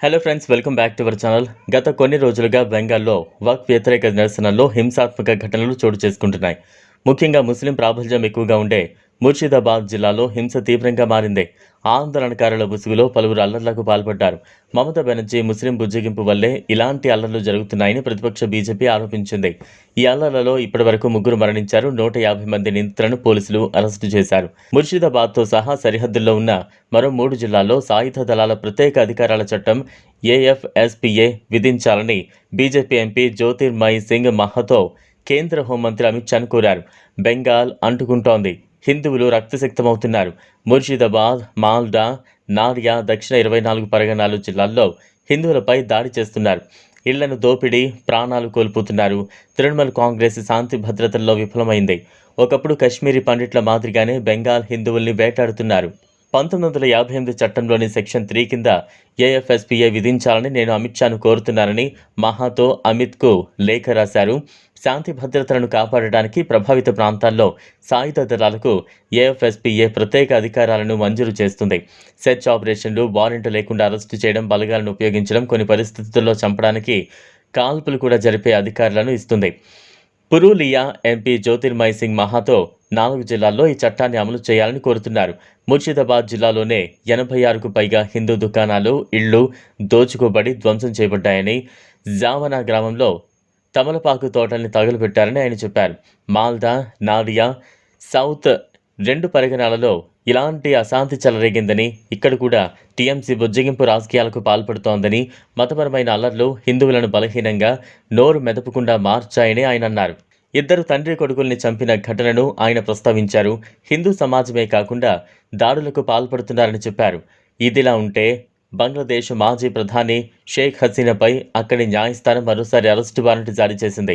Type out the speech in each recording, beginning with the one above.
Hello friends welcome back to our channel గత కొన్ని రోజులుగా బెంగాల్లో వక్ వ్యతిరేక నిరసనల్లో హింసాత్మక ఘటనలు చోటు చేసుకుంటున్నాయి. ముఖ్యంగా ముస్లిం ప్రాబల్యం ఎక్కువగా ఉండే ముర్షిదాబాద్ జిల్లాలో హింస తీవ్రంగా మారింది. ఆందోళనకారుల ముసుగులో పలువురు అల్లర్లకు పాల్పడ్డారు. మమతా బెనర్జీ ముస్లిం బుజ్జగింపు వల్లే ఇలాంటి అల్లర్లు జరుగుతున్నాయని ప్రతిపక్ష బీజేపీ ఆరోపించింది. ఈ అల్లర్లలో ఇప్పటివరకు ముగ్గురు మరణించారు. నూట యాభై మంది నిందితులను పోలీసులు అరెస్టు చేశారు. ముర్షిదాబాద్తో సహా సరిహద్దుల్లో ఉన్న మరో మూడు జిల్లాల్లో సాయుధ దళాల ప్రత్యేక అధికారాల చట్టం ఏఎఫ్ఎస్పిఏ విధించాలని బీజేపీ ఎంపీ జ్యోతిర్మయ్ సింగ్ మహతో కేంద్ర హోంమంత్రి అమిత్ షాను కోరారు. బెంగాల్ అంటుకుంటోంది. హిందువులు రక్తసిక్తమవుతున్నారు. ముర్షిదాబాద్ మాల్డా నాడియా దక్షిణ ఇరవై నాలుగు పరగణాలు జిల్లాల్లో హిందువులపై దాడి చేస్తున్నారు. ఇళ్ళను దోపిడీ ప్రాణాలు కోల్పోతున్నారు. తృణమూల్ కాంగ్రెస్ శాంతి భద్రతల్లో విఫలమైంది. ఒకప్పుడు కశ్మీరీ పండిట్ల మాదిరిగానే బెంగాల్ హిందువుల్ని వేటాడుతున్నారు. పంతొమ్మిది వందల యాభై ఎనిమిది చట్టంలోని సెక్షన్ త్రీ కింద ఏఎఫ్ఎస్పీఏ విధించాలని నేను అమిత్ షాను కోరుతున్నానని మహాతో అమిత్కు లేఖ రాశారు. శాంతి భద్రతలను కాపాడడానికి ప్రభావిత ప్రాంతాల్లో సాయుధ దళాలకు ఏఎఫ్ఎస్పీఏ ప్రత్యేక అధికారాలను మంజూరు చేస్తుంది. సెర్చ్ ఆపరేషన్లు వారెంట్ లేకుండా అరెస్టు చేయడం బలగాలను ఉపయోగించడం కొన్ని పరిస్థితుల్లో చంపడానికి కాల్పులు కూడా జరిపే అధికారాలను ఇస్తుంది. పురూలియా ఎంపీ జ్యోతిర్మయ్ సింగ్ మహాతో నాలుగు జిల్లాల్లో ఈ చట్టాన్ని అమలు చేయాలని కోరుతున్నారు. ముర్షిదాబాద్ జిల్లాలోనే ఎనభై ఆరుకు పైగా హిందూ దుకాణాలు ఇళ్ళు దోచుకోబడి ధ్వంసం చేయబడ్డాయని జావనా గ్రామంలో తమలపాకు తోటల్ని తగులుపెట్టారని ఆయన చెప్పారు. మాల్దా నాడియా సౌత్ రెండు పరిగణాలలో ఇలాంటి అశాంతి చెలరేగిందని ఇక్కడ కూడా టీఎంసీ బుజ్జగింపు రాజకీయాలకు పాల్పడుతోందని మతపరమైన అల్లర్లు హిందువులను బలహీనంగా నోరు మెదపకుండా మార్చాయని ఆయన అన్నారు. ఇద్దరు తండ్రి కొడుకుల్ని చంపిన ఘటనను ఆయన ప్రస్తావించారు. హిందూ సమాజమే కాకుండా దాడులకు పాల్పడుతున్నారని చెప్పారు. ఇదిలా ఉంటే బంగ్లాదేశ్ మాజీ ప్రధాని షేక్ హసీనాపై అక్కడి న్యాయస్థానం మరోసారి అరెస్టు వారెంట్ జారీ చేసింది.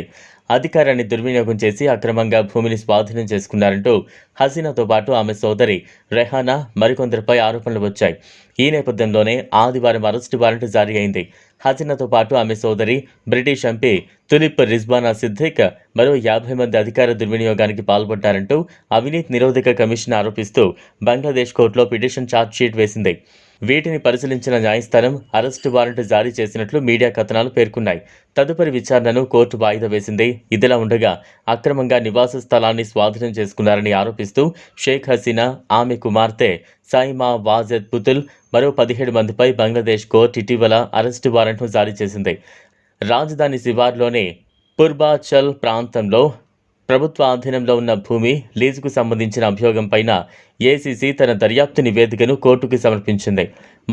అధికారాన్ని దుర్వినియోగం చేసి అక్రమంగా భూమిని స్వాధీనం చేసుకున్నారంటూ హసీనాతో పాటు ఆమె సోదరి రెహానా మరికొందరిపై ఆరోపణలు వచ్చాయి. ఈ నేపథ్యంలోనే ఆదివారం అరెస్టు వారెంట్ జారీ అయింది. హసీనాతో పాటు ఆమె సోదరి బ్రిటిష్ ఎంపీ తులిప్ రిజ్బానా సిద్దిక్ మరో యాభై మంది అధికార దుర్వినియోగానికి పాల్పడ్డారంటూ అవినీతి నిరోధక కమిషన్ ఆరోపిస్తూ బంగ్లాదేశ్ కోర్టులో పిటిషన్ ఛార్జ్షీట్ వేసింది. వీటిని పరిశీలించిన న్యాయస్థానం అరెస్టు వారెంట్ జారీ చేసినట్లు మీడియా కథనాలు పేర్కొన్నాయి. తదుపరి విచారణను కోర్టు వాయిదా వేసింది. ఇదిలా ఉండగా అక్రమంగా నివాస స్థలాన్ని స్వాధీనం చేసుకున్నారని ఆరోపిస్తూ షేక్ హసీనా ఆమె కుమార్తె సైమా వాజెద్ పుతుల్ మరో పదిహేడు మందిపై బంగ్లాదేశ్ కోర్టు ఇటీవల అరెస్టు వారెంట్ను జారీ చేసింది. రాజధాని శివార్లోని పుర్బాచల్ ప్రాంతంలో ప్రభుత్వ ఆధీనంలో ఉన్న భూమి లీజుకు సంబంధించిన అభియోగం పైన ఏసీసీ తన దర్యాప్తు నివేదికను కోర్టుకు సమర్పించింది.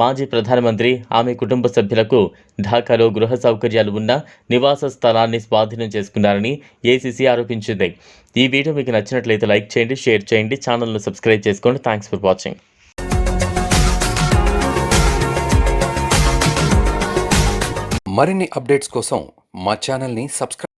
మాజీ ప్రధానమంత్రి ఆమె కుటుంబ సభ్యులకు ఢాకాలో గృహ సౌకర్యాలు ఉన్న నివాస స్థలాన్ని స్వాధీనం చేసుకున్నారని ఏసీసీ ఆరోపించింది. ఈ వీడియో మీకు నచ్చినట్లయితే లైక్ చేయండి షేర్ చేయండి ఛానల్ను సబ్స్క్రైబ్ చేసుకోండి. థ్యాంక్స్ ఫర్ వాచింగ్ మరిన్ని అప్డేట్స్ కోసం మా ఛానల్ని సబ్స్క్రైబ్